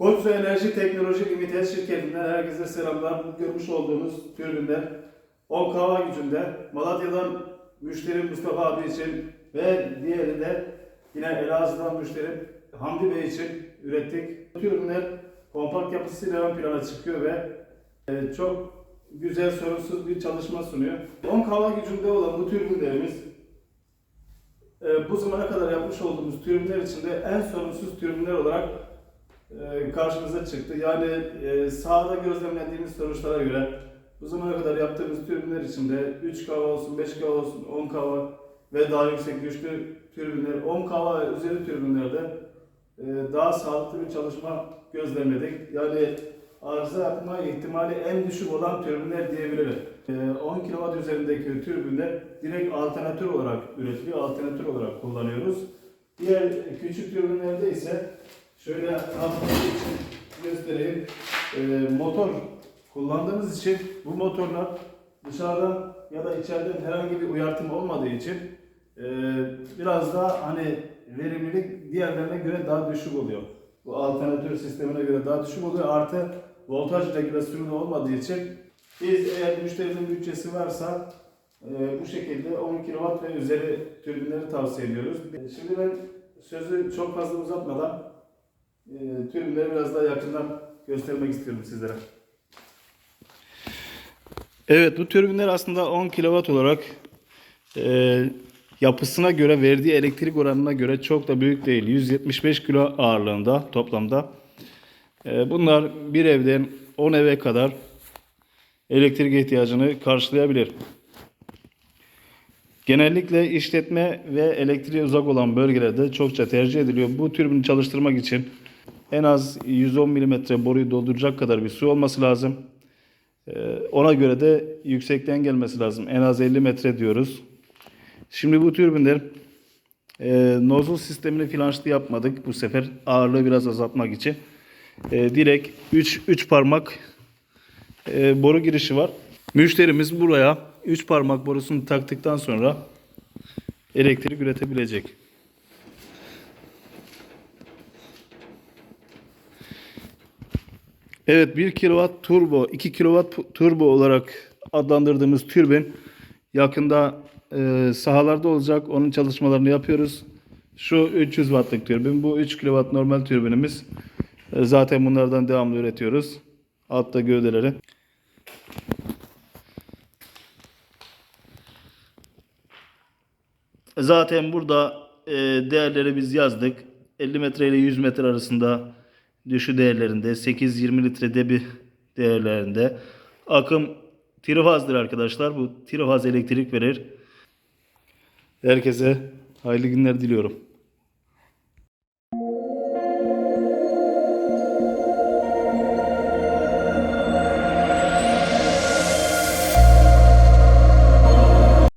Koçsu Enerji Teknoloji Limited şirketinden herkese selamlar. Bu görmüş olduğunuz türbinler 10 kava gücünde Malatya'dan müşteri Mustafa abi için ve diğeri de yine Elazığ'dan müşteri Hamdi Bey için ürettik. Bu türbinler kompakt yapısıyla ön plana çıkıyor ve e, çok güzel sorunsuz bir çalışma sunuyor. 10 kava gücünde olan bu türbinlerimiz e, bu zamana kadar yapmış olduğumuz türbinler içinde en sorunsuz türbinler olarak karşımıza çıktı. Yani e, sahada gözlemlediğimiz sonuçlara göre bu zamana kadar yaptığımız türbinler içinde 3 kava olsun, 5 kava olsun, 10 kava ve daha yüksek güçlü türbinler, 10 kava ve üzeri türbinlerde e, daha sağlıklı bir çalışma gözlemledik. Yani arıza yapma ihtimali en düşük olan türbinler diyebilirim. E, 10 kW üzerindeki türbinler direkt alternatör olarak üretiliyor, alternatör olarak kullanıyoruz. Diğer küçük türbinlerde ise şöyle hafif için göstereyim. E, motor kullandığımız için bu motorlar dışarıdan ya da içeriden herhangi bir uyartım olmadığı için e, biraz daha hani verimlilik diğerlerine göre daha düşük oluyor. Bu alternatör sistemine göre daha düşük oluyor. Artı voltaj regülasyonu olmadığı için biz eğer müşterinin bütçesi varsa e, bu şekilde 10 kW ve üzeri türbinleri tavsiye ediyoruz. Şimdi ben sözü çok fazla uzatmadan e, biraz daha yakından göstermek istiyorum sizlere. Evet bu türbinler aslında 10 kW olarak e, yapısına göre verdiği elektrik oranına göre çok da büyük değil. 175 kilo ağırlığında toplamda. E, bunlar bir evden 10 eve kadar elektrik ihtiyacını karşılayabilir. Genellikle işletme ve elektriğe uzak olan bölgelerde çokça tercih ediliyor. Bu türbini çalıştırmak için en az 110 mm boruyu dolduracak kadar bir su olması lazım. Ee, Ona göre de yüksekten gelmesi lazım. En az 50 metre diyoruz. Şimdi bu türbinler e, nozul sistemini flanşlı yapmadık bu sefer ağırlığı biraz azaltmak için. E, direkt 3 3 parmak e, boru girişi var. Müşterimiz buraya 3 parmak borusunu taktıktan sonra elektrik üretebilecek. Evet 1 kW turbo, 2 kW turbo olarak adlandırdığımız türbin yakında e, sahalarda olacak. Onun çalışmalarını yapıyoruz. Şu 300 wattlık türbin. Bu 3 kW normal türbinimiz. E, zaten bunlardan devamlı üretiyoruz. Altta gövdeleri. Zaten burada e, değerleri biz yazdık. 50 metre ile 100 metre arasında düşü değerlerinde 8-20 litre debi değerlerinde akım trifazdır arkadaşlar. Bu trifaz elektrik verir. Herkese hayırlı günler diliyorum.